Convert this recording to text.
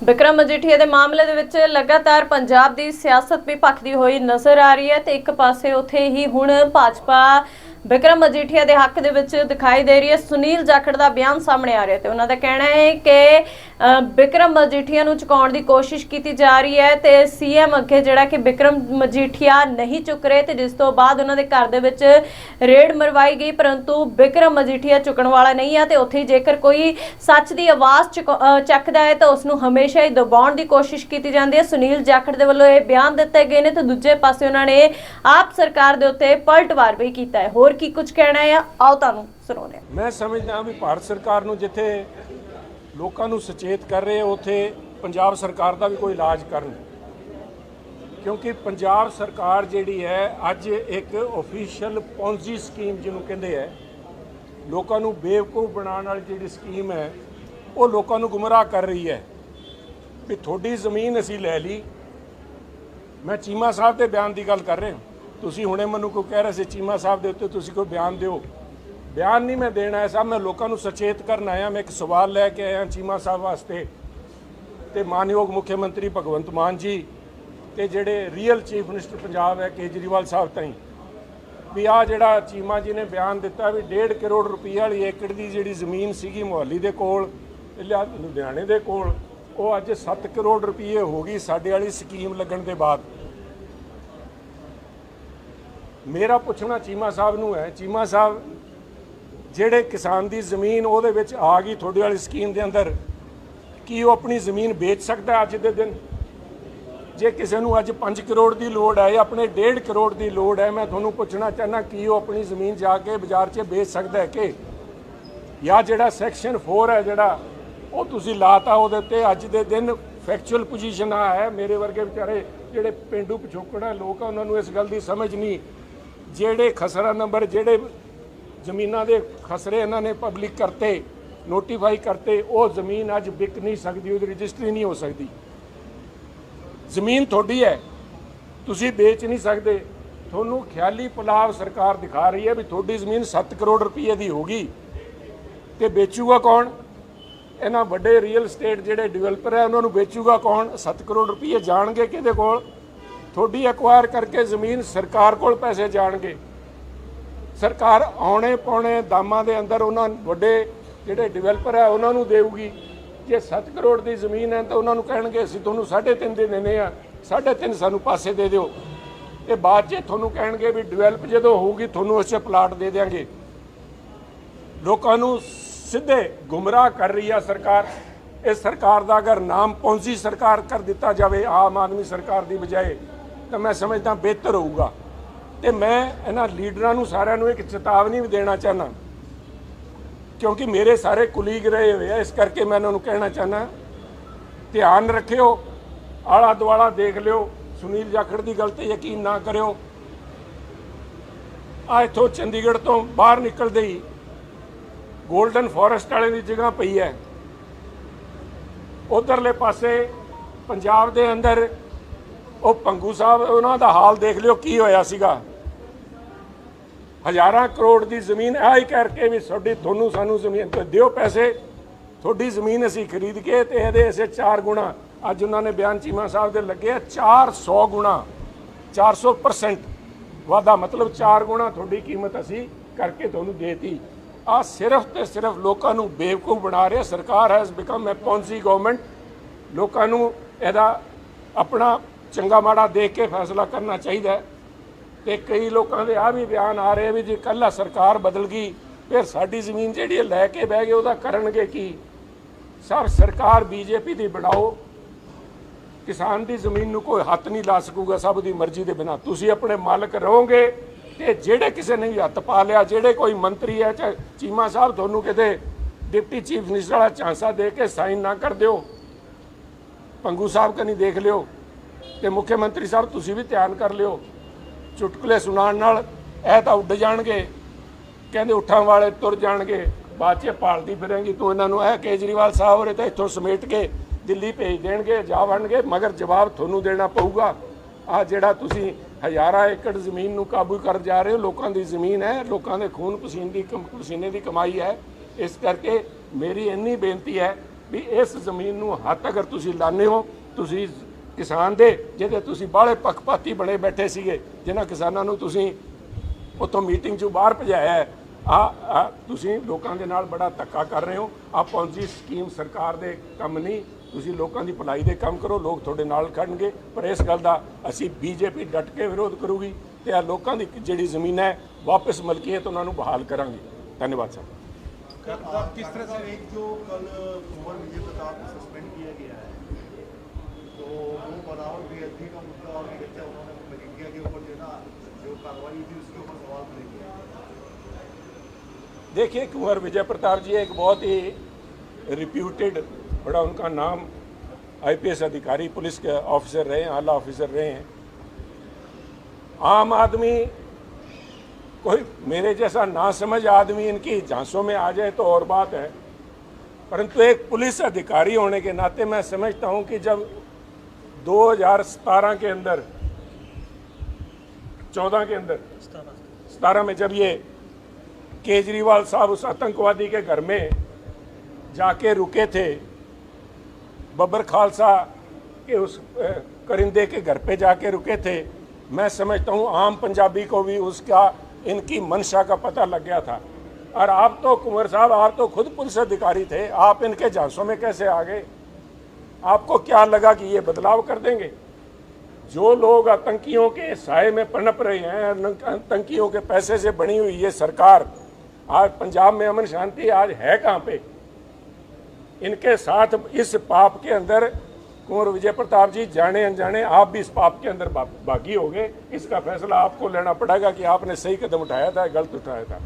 ਬਿਕਰਮ ਮਜੀਠੀਆ ਦੇ ਮਾਮਲੇ ਦੇ ਵਿੱਚ ਲਗਾਤਾਰ ਪੰਜਾਬ ਦੀ ਸਿਆਸਤ ਵੀ ਭਖਦੀ ਹੋਈ ਨਜ਼ਰ ਆ ਰਹੀ ਹੈ ਤੇ ਇੱਕ ਪਾਸੇ ਉੱਥੇ ਹੀ ਹੁਣ ਭਾਜਪਾ ਬਿਕਰਮ ਮਜੀਠੀਆ ਦੇ ਹੱਕ ਦੇ ਵਿੱਚ ਦਿਖਾਈ ਦੇ ਰਹੀ ਹੈ। ਸੁਨੀਲ ਜਾਖੜ ਦਾ ਬਿਆਨ ਸਾਹਮਣੇ ਆ ਰਿਹਾ ਤੇ ਉਹਨਾਂ ਦਾ ਕਹਿਣਾ ਹੈ ਕਿ ਵਿਕਰਮ ਮਜੀਠੀਆ ਨੂੰ ਚੁਕਾਉਣ ਦੀ ਕੋਸ਼ਿਸ਼ ਕੀਤੀ ਜਾ ਰਹੀ ਹੈ ਤੇ ਸੀਐਮ ਅੱਗੇ ਜਿਹੜਾ ਕਿ ਵਿਕਰਮ ਮਜੀਠੀਆ ਨਹੀਂ ਚੁੱਕ ਰਹੇ ਤੇ ਜਿਸ ਤੋਂ ਬਾਅਦ ਉਹਨਾਂ ਦੇ ਘਰ ਦੇ ਵਿੱਚ ਰੇਡ ਮਰਵਾਈ ਗਈ ਪਰੰਤੂ ਵਿਕਰਮ ਮਜੀਠੀਆ ਚੁੱਕਣ ਵਾਲਾ ਨਹੀਂ ਆ ਤੇ ਉੱਥੇ ਹੀ ਜੇਕਰ ਕੋਈ ਸੱਚ ਦੀ ਆਵਾਜ਼ ਚੁਕ- ਅ, ਚੱਕਦਾ ਹੈ ਤਾਂ ਉਸ ਨੂੰ ਹਮੇਸ਼ਾ ਹੀ ਦਬਾਉਣ ਦੀ ਕੋਸ਼ਿਸ਼ ਕੀਤੀ ਜਾਂਦੀ ਹੈ। ਸੁਨੀਲ ਜਾਖੜ ਦੇ ਵੱਲੋਂ ਇਹ ਬਿਆਨ ਦਿੱਤੇ ਗਏ ਨੇ ਤੇ ਦੂਜੇ ਪਾਸੇ ਉਹਨਾਂ ਨੇ ਆਪ ਸਰਕਾਰ ਦੇ ਉੱਤੇ ਪਲਟਵਾਰ ਵੀ ਕੀਤਾ ਹੈ। ਹੋਰ ਕੀ ਕੁਝ ਕਹਿਣਾ ਹੈ? ਆਓ ਤੁਹਾਨੂੰ ਸੁਣਾਉਂਦੇ ਹਾਂ। ਮੈਂ ਸਮਝਦਾ ਵੀ ਭਾਰਤ ਸਰਕਾਰ ਨੂੰ ਜਿੱਥੇ ਲੋਕਾਂ ਨੂੰ ਸੁਚੇਤ ਕਰ ਰਹੇ ਆ, ਉੱਥੇ ਪੰਜਾਬ ਸਰਕਾਰ ਦਾ ਵੀ ਕੋਈ ਇਲਾਜ ਕਰਨ। ਕਿਉਂਕਿ ਪੰਜਾਬ ਸਰਕਾਰ ਜਿਹੜੀ ਹੈ ਅੱਜ ਇੱਕ ਅਫੀਸ਼ੀਅਲ ਪੌਂਜੀ ਸਕੀਮ ਜਿਹਨੂੰ ਕਹਿੰਦੇ ਹੈ ਲੋਕਾਂ ਨੂੰ ਬੇਵਕੂਫ ਬਣਾਉਣ ਵਾਲੀ ਜਿਹੜੀ ਸਕੀਮ ਹੈ ਉਹ ਲੋਕਾਂ ਨੂੰ ਗੁੰਮਰਾਹ ਕਰ ਰਹੀ ਹੈ। ਵੀ ਤੁਹਾਡੀ ਜ਼ਮੀਨ ਅਸੀਂ ਲੈ ਲਈ। ਮੈਂ ਚੀਮਾ ਸਾਹਿਬ ਦੇ ਬਿਆਨ ਦੀ ਗੱਲ ਕਰ ਰਿਹਾ। ਤੁਸੀਂ ਹੁਣੇ ਮੈਨੂੰ ਕੋਈ ਕਹਿ ਰਿਹਾ ਸੀ ਚੀਮਾ ਸਾਹਿਬ ਦੇ ਉੱਤੇ ਤੁਸੀਂ ਕੋਈ ਬਿਆਨ ਦਿਓ। ਬਿਆਨ ਨਹੀਂ ਮੈਂ ਦੇਣਾ ਹੈ ਸਾਹਿਬ, ਮੈਂ ਲੋਕਾਂ ਨੂੰ ਸਚੇਤ ਕਰਨ ਆਇਆ, ਮੈਂ ਇੱਕ ਸਵਾਲ ਲੈ ਕੇ ਆਇਆ ਚੀਮਾ ਸਾਹਿਬ ਵਾਸਤੇ। ਤੇ ਮਾਨਯੋਗ ਮੁੱਖ ਮੰਤਰੀ ਭਗਵੰਤ ਮਾਨ ਜੀ ਤੇ ਜਿਹੜੇ ਰੀਅਲ ਚੀਫ ਮਿਨਿਸਟਰ ਪੰਜਾਬ ਹੈ, ਕੇਜਰੀਵਾਲ ਸਾਹਿਬ ਤਾਈਂ। ਵੀ ਆ ਜਿਹੜਾ ਚੀਮਾ ਜੀ ਨੇ ਬਿਆਨ ਦਿੱਤਾ ਵੀ 1.5 ਕਰੋੜ ਰੁਪਏ ਵਾਲੀ ਏਕੜ ਦੀ ਜਿਹੜੀ ਜ਼ਮੀਨ ਸੀਗੀ ਮੁਹੱਲੀ ਦੇ ਕੋਲ ਲੁਧਿਆਣੇ ਦੇ ਕੋਲ, ਉਹ ਅੱਜ 7 ਕਰੋੜ ਰੁਪਏ ਹੋ ਗਈ ਸਾਡੇ ਵਾਲੀ ਸਕੀਮ ਲੱਗਣ ਦੇ ਬਾਅਦ। ਮੇਰਾ ਪੁੱਛਣਾ ਚੀਮਾ ਸਾਹਿਬ ਨੂੰ ਹੈ, ਚੀਮਾ ਸਾਹਿਬ ਜਿਹੜੇ ਕਿਸਾਨ ਦੀ ਜ਼ਮੀਨ ਉਹਦੇ ਵਿੱਚ ਆ ਗਈ ਤੁਹਾਡੇ ਵਾਲੀ ਸਕੀਮ ਦੇ ਅੰਦਰ, ਕੀ ਉਹ ਆਪਣੀ ਜ਼ਮੀਨ ਵੇਚ ਸਕਦਾ ਅੱਜ ਦੇ ਦਿਨ? ਜੇ ਕਿਸੇ ਨੂੰ ਅੱਜ 5 ਕਰੋੜ ਦੀ ਲੋੜ ਹੈ ਆਪਣੇ 1.5 ਕਰੋੜ ਦੀ ਲੋੜ ਹੈ, ਮੈਂ ਤੁਹਾਨੂੰ ਪੁੱਛਣਾ ਚਾਹਨਾ ਕੀ ਉਹ ਆਪਣੀ ਜ਼ਮੀਨ ਜਾ ਕੇ ਬਾਜ਼ਾਰ 'ਚ ਵੇਚ ਸਕਦਾ ਹੈ ਕਿ? ਜਾਂ ਜਿਹੜਾ ਸੈਕਸ਼ਨ 4 ਹੈ ਜਿਹੜਾ, ਉਹ ਤੁਸੀਂ ਲਾਤਾ ਉਹਦੇ ਉੱਤੇ ਅੱਜ ਦੇ ਦਿਨ ਫੈਕਚੁਅਲ ਪੋਜੀਸ਼ਨ ਆ ਹੈ ਮੇਰੇ ਵਰਗੇ ਵਿਚਾਰੇ ਜਿਹੜੇ ਪਿੰਡੂ ਪਿਛੋਕੜਾ ਲੋਕ ਆ, ਉਹਨਾਂ ਨੂੰ ਇਸ ਗੱਲ ਦੀ ਸਮਝ ਨਹੀਂ। ਜਿਹੜੇ ਖਸਰਾ ਨੰਬਰ, ਜਿਹੜੇ ਜ਼ਮੀਨਾਂ ਦੇ ਖਸਰੇ ਇਹਨਾਂ ਨੇ ਪਬਲਿਕ ਕਰਤੇ ਨੋਟੀਫਾਈ ਕਰਤੇ, ਉਹ ਜ਼ਮੀਨ ਅੱਜ ਵਿਕ ਨਹੀਂ ਸਕਦੀ, ਉਹਦੀ ਰਜਿਸਟਰੀ ਨਹੀਂ ਹੋ ਸਕਦੀ। ਜ਼ਮੀਨ ਤੁਹਾਡੀ ਹੈ, ਤੁਸੀਂ ਵੇਚ ਨਹੀਂ ਸਕਦੇ। ਤੁਹਾਨੂੰ ਖਿਆਲੀ ਪੁਲਾਵ ਸਰਕਾਰ ਦਿਖਾ ਰਹੀ ਹੈ ਵੀ ਤੁਹਾਡੀ ਜ਼ਮੀਨ 7 ਕਰੋੜ ਰੁਪਏ ਦੀ ਹੋਗੀ ਤੇ ਵੇਚੂਗਾ ਕੌਣ? ਇਹਨਾਂ ਵੱਡੇ ਰੀਅਲ ਸਟੇਟ ਜਿਹੜੇ ਡਿਵੈਲਪਰ ਹੈ, ਉਹਨਾਂ ਨੂੰ ਵੇਚੂਗਾ ਕੌਣ? 7 ਕਰੋੜ ਰੁਪਏ ਜਾਣਗੇ ਕਿਹਦੇ ਕੋਲ? ਤੁਹਾਡੀ ਐਕਵਾਇਰ ਕਰਕੇ ਜ਼ਮੀਨ ਸਰਕਾਰ ਕੋਲ ਪੈਸੇ ਜਾਣਗੇ। ਸਰਕਾਰ ਆਉਣੇ ਪਾਉਣੇ ਦਾਮਾਂ ਦੇ ਅੰਦਰ ਉਹਨਾਂ ਵੱਡੇ ਜਿਹੜੇ ਡਿਵੈਲਪਰ ਹੈ ਉਹਨਾਂ ਨੂੰ ਦੇਊਗੀ। ਜੇ 7 ਕਰੋੜ ਦੀ ਜ਼ਮੀਨ ਹੈ ਤਾਂ ਉਹਨਾਂ ਨੂੰ ਕਹਿਣਗੇ, ਅਸੀਂ ਤੁਹਾਨੂੰ 3.5 ਦੇ ਦੇਣੇ ਆ 3.5 ਸਾਨੂੰ ਪਾਸੇ ਦੇ ਦਿਓ। ਤੇ ਬਾਅਦ 'ਚ ਤੁਹਾਨੂੰ ਕਹਿਣਗੇ ਵੀ ਡਿਵੈਲਪ ਜਦੋਂ ਹੋਊਗੀ, ਤੁਹਾਨੂੰ ਉਸ ਪਲਾਟ ਦੇ ਦੇਾਂਗੇ ਲੋਕਾਂ ਨੂੰ ਸਿੱਧੇ ਗੁੰਮਰਾਹ ਕਰ ਰਹੀ ਆ ਸਰਕਾਰ। ਇਸ ਸਰਕਾਰ ਦਾ ਅਗਰ ਨਾਮ ਪੌਂਜੀ ਸਰਕਾਰ ਕਰ ਦਿੱਤਾ ਜਾਵੇ, ਆਮ ਆਦਮੀ ਸਰਕਾਰ ਦੀ ਬਜਾਏ, ਤਾਂ ਮੈਂ ਸਮਝਦਾ ਬਿਹਤਰ ਹੋਊਗਾ। ਤੇ ਮੈਂ ਇਹਨਾਂ ਲੀਡਰਾਂ ਨੂੰ ਸਾਰਿਆਂ ਨੂੰ ਇੱਕ ਚੇਤਾਵਨੀ ਵੀ ਦੇਣਾ ਚਾਹਨਾ ਕਿਉਂਕਿ ਮੇਰੇ ਸਾਰੇ ਕੁਲੀਗ ਰਹੇ ਹੋਏ ਆ, ਇਸ ਕਰਕੇ ਮੈਂ ਇਹਨਾਂ ਨੂੰ ਕਹਿਣਾ ਚਾਹਨਾ ਧਿਆਨ ਰੱਖਿਓ ਆਲਾ ਦੁਆਲਾ ਦੇਖ ਲਿਓ, ਸੁਨੀਲ ਜਾਖੜ ਦੀ ਗੱਲ ਤੇ ਯਕੀਨ ਨਾ ਕਰਿਓ। ਆ ਇੱਥੋਂ ਚੰਡੀਗੜ੍ਹ ਤੋਂ ਬਾਹਰ ਨਿਕਲਦੇ ਹੀ ਗੋਲਡਨ ਫੋਰੈਸਟ ਵਾਲੇ ਦੀ ਜਗ੍ਹਾ ਪਈ ਹੈ। ਉਧਰਲੇ ਪਾਸੇ ਪੰਜਾਬ ਦੇ ਅੰਦਰ ਉਹ ਪੰਗੂ ਸਾਹਿਬ, ਉਹਨਾਂ ਦਾ ਹਾਲ ਦੇਖ ਲਿਓ ਕੀ ਹੋਇਆ ਸੀਗਾ। ਹਜ਼ਾਰਾਂ ਕਰੋੜ ਦੀ ਜ਼ਮੀਨ ਆਈ ਕਰਕੇ ਵੀ ਤੁਹਾਡੀ ਤੁਹਾਨੂੰ ਸਾਨੂੰ ਜ਼ਮੀਨ ਤੇ ਦਿਓ ਪੈਸੇ। ਤੁਹਾਡੀ ਜ਼ਮੀਨ ਅਸੀਂ ਖਰੀਦ ਕੇ ਤੇ ਇਹਦੇ ਐਸੇ 4 ਗੁਣਾ। ਅੱਜ ਉਹਨਾਂ ਨੇ ਬਿਆਨ ਚੀਮਾ ਸਾਹਿਬ ਦੇ ਲੱਗੇ ਆ 400 ਗੁਣਾ 400% ਵਾਧਾ ਮਤਲਬ 4 ਗੁਣਾ ਤੁਹਾਡੀ ਕੀਮਤ ਅਸੀਂ ਕਰਕੇ ਤੁਹਾਨੂੰ ਦੇਤੀ। ਆ ਸਿਰਫ ਤੇ ਸਿਰਫ ਲੋਕਾਂ ਨੂੰ ਬੇਵਕੂਫ ਬਣਾ ਰਿਹਾ ਸਰਕਾਰ has become a ponzi government ਲੋਕਾਂ ਨੂੰ ਇਹਦਾ ਆਪਣਾ ਚੰਗਾ ਮਾੜਾ ਦੇਖ ਕੇ ਫੈਸਲਾ ਕਰਨਾ ਚਾਹੀਦਾ ਹੈ। ਤੇ ਕਈ ਲੋਕਾਂ ਦੇ ਆ ਵੀ ਬਿਆਨ ਆ ਰਹੇ ਵੀ ਜੇ ਕੱਲਾ ਸਰਕਾਰ ਬਦਲ ਗਈ, ਫਿਰ ਸਾਡੀ ਜ਼ਮੀਨ ਜਿਹੜੀ ਲੈ ਕੇ ਬਹਿ ਗਏ, ਉਹਦਾ ਕਰਨਗੇ ਕੀ? ਸਭ ਸਰਕਾਰ ਬੀਜੇਪੀ ਦੀ ਬਣਾਓ। ਕਿਸਾਨ ਦੀ ਜ਼ਮੀਨ ਨੂੰ ਕੋਈ ਹੱਥ ਨਹੀਂ ਲਾ ਸਕੂਗਾ, ਸਭ ਦੀ ਮਰਜ਼ੀ ਦੇ ਬਿਨਾ। ਤੁਸੀਂ ਆਪਣੇ ਮਾਲਕ ਰਹੋਗੇ ਤੇ ਜਿਹੜੇ ਕਿਸੇ ਨੇ ਵੀ ਹੱਥ ਪਾ ਲਿਆ, ਜਿਹੜੇ ਕੋਈ ਮੰਤਰੀ ਹੈ, ਚਾਹੇ ਚੀਮਾ ਸਾਹਿਬ, ਤੁਹਾਨੂੰ ਕਿਤੇ ਡਿਪਟੀ ਚੀਫ ਮਿਨਿਸਟਰ ਵਾਲਾ ਚਾਂਸਾ ਦੇ ਕੇ ਸਾਈਨ ਨਾ ਕਰ ਦਿਓ। ਪੰਗੂ ਸਾਹਿਬ ਕਨੀ ਦੇਖ ਲਿਓ। ਤੇ ਮੁੱਖ ਮੰਤਰੀ ਸਾਹਿਬ, ਤੁਸੀਂ ਵੀ ਧਿਆਨ ਕਰ ਲਿਓ। ਚੁਟਕਲੇ ਸੁਣਾਉਣ ਨਾਲ ਇਹ ਤਾਂ ਉੱਡ ਜਾਣਗੇ। ਕਹਿੰਦੇ ਉੱਠਾਂ ਵਾਲੇ ਤੁਰ ਜਾਣਗੇ। ਬਾਅਦ ਚ ਪਾਲਦੀ ਫਿਰਾਂਗੀ। ਤੂੰ ਇਹਨਾਂ ਨੂੰ ਇਹ ਕੇਜਰੀਵਾਲ ਸਾਹਿਬ ਹੋਰੇ ਤਾਂ ਇੱਥੋਂ ਸਮੇਟ ਕੇ ਦਿੱਲੀ ਭੇਜ ਦੇਣਗੇ, ਜਾ ਵੜਨਗੇ ਮਗਰ ਜਵਾਬ ਤੁਹਾਨੂੰ ਦੇਣਾ ਪਊਗਾ। ਆ ਜਿਹੜਾ ਤੁਸੀਂ ਹਜ਼ਾਰਾਂ ਏਕੜ ਜ਼ਮੀਨ ਨੂੰ ਕਾਬੂ ਕਰ ਜਾ ਰਹੇ ਹੋ, ਲੋਕਾਂ ਦੀ ਜ਼ਮੀਨ ਹੈ, ਲੋਕਾਂ ਦੇ ਖੂਨ ਪਸੀਨੇ ਦੀ ਕਮ- ਪਸੀਨੇ ਦੀ ਕਮਾਈ ਹੈ। ਇਸ ਕਰਕੇ ਮੇਰੀ ਇੰਨੀ ਬੇਨਤੀ ਹੈ ਵੀ ਇਸ ਜ਼ਮੀਨ ਨੂੰ ਹੱਥ ਅਗਰ ਤੁਸੀਂ ਲਾਣੇ ਹੋ, ਤੁਸੀਂ ਕਿਸਾਨ ਦੇ ਜਿਹਦੇ ਤੁਸੀਂ ਬਾਹਲੇ ਪੱਖਪਾਤੀ ਬਣੇ ਬੈਠੇ ਸੀਗੇ ਜਿਨ੍ਹਾਂ ਕਿਸਾਨਾਂ ਨੂੰ ਤੁਸੀਂ ਉੱਥੋਂ ਮੀਟਿੰਗ ਚੋਂ ਬਾਹਰ ਭਜਾਇਆ ਹੈ ਆ ਆ ਤੁਸੀਂ ਲੋਕਾਂ ਦੇ ਨਾਲ ਬੜਾ ਧੱਕਾ ਕਰ ਰਹੇ ਹੋ ਆ ਪੌਂਜੀ ਸਕੀਮ ਸਰਕਾਰ ਦੇ ਕੰਮ ਨਹੀਂ ਤੁਸੀਂ ਲੋਕਾਂ ਦੀ ਭਲਾਈ ਦੇ ਕੰਮ ਕਰੋ ਲੋਕ ਤੁਹਾਡੇ ਨਾਲ ਖੜਨਗੇ ਪਰ ਇਸ ਗੱਲ ਦਾ ਅਸੀਂ ਬੀਜੇਪੀ ਡਟ ਕੇ ਵਿਰੋਧ ਕਰੂਗੀ ਤੇ ਆ ਲੋਕਾਂ ਦੀ ਜਿਹੜੀ ਜ਼ਮੀਨ ਹੈ ਵਾਪਸ ਮਲਕੀਅਤ ਉਹਨਾਂ ਨੂੰ ਬਹਾਲ ਕਰਾਂਗੇ ਧੰਨਵਾਦ ਸਾਹਿਬ आप किस तरह से एक जो कल कुंवर विजय प्रताप को सस्पेंड किया गया है तो वो का मुद्दा और उन्होंने के ऊपर जो ना जो कार्रवाई थी उसके ऊपर सवाल खड़े किए देखिए, कुंवर विजय प्रताप जी एक बहुत ही रिप्यूटेड बड़ा उनका नाम आईपीएस अधिकारी, पुलिस के ऑफिसर रहे आला ऑफिसर रहे हैं। आम आदमी, कोई मेरे जैसा ना समझ आदमी इनकी झांसों में आ जाए तो और बात है। परंतु एक पुलिस अधिकारी होने के नाते मैं समझता हूँ कि जब 2017 के अंदर 14 के अंदर, सतारह में जब ये केजरीवाल साहब उस आतंकवादी के घर में जाके रुके थे, बब्बर खालसा के उस करिंदे के घर पे जाके रुके थे, मैं समझता हूँ आम पंजाबी को भी उसका, इनकी मंशा का पता लग गया था। और आप तो कुंवर साहब, आप तो खुद पुलिस अधिकारी थे, आप इनके झांसों में कैसे आ गए? आपको क्या लगा कि ये बदलाव कर देंगे? जो लोग आतंकियों के साय में पनप रहे हैं आतंकियों के पैसे से बनी हुई ये सरकार, आज पंजाब में अमन शांति आज है कहाँ पे? इनके साथ इस पाप के अंदर कुंवर विजय प्रताप जी जाने अनजाने आप भी इस पाप के अंदर बागी हो गए इसका फैसला आपको लेना पड़ेगा कि आपने सही कदम उठाया था, गलत उठाया था।